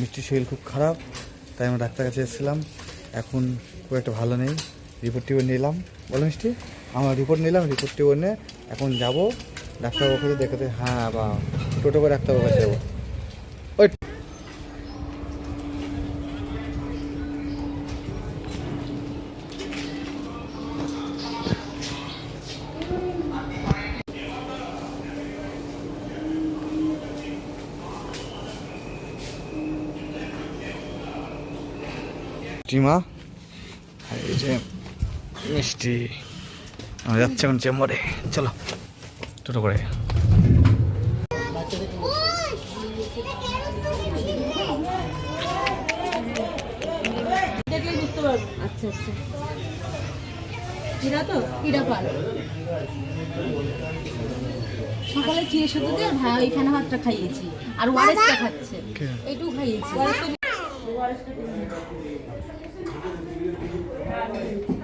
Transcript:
মিষ্টির শরীর খুব খারাপ, তাই আমরা ডাক্তার কাছে এসেছিলাম। এখন খুব একটা ভালো নেই। রিপোর্টটিও নিলাম। বলো মিষ্টি? আমার রিপোর্ট নিলাম রিপোর্টটিও নিয়ে এখন যাব। ডাক্তারবাবুর কাছে দেখাতে। হ্যাঁ বা টোটো করে ডাক্তারবাবুর কাছে যাব। ওই টিমা। আর এই যে মিষ্টি। আমরা যাচ্ছি এখন চেম্বারে। চলো টোটো করে। আচ্ছা আচ্ছা এরা তো সকালে চিড়ে সেদ্ধ দিয়ে ভাই ওইখানে ভাতটা খাইয়েছি। আর ওয়ারেসটা খাচ্ছে? এইটুকু খাইয়েছি। Agora explica.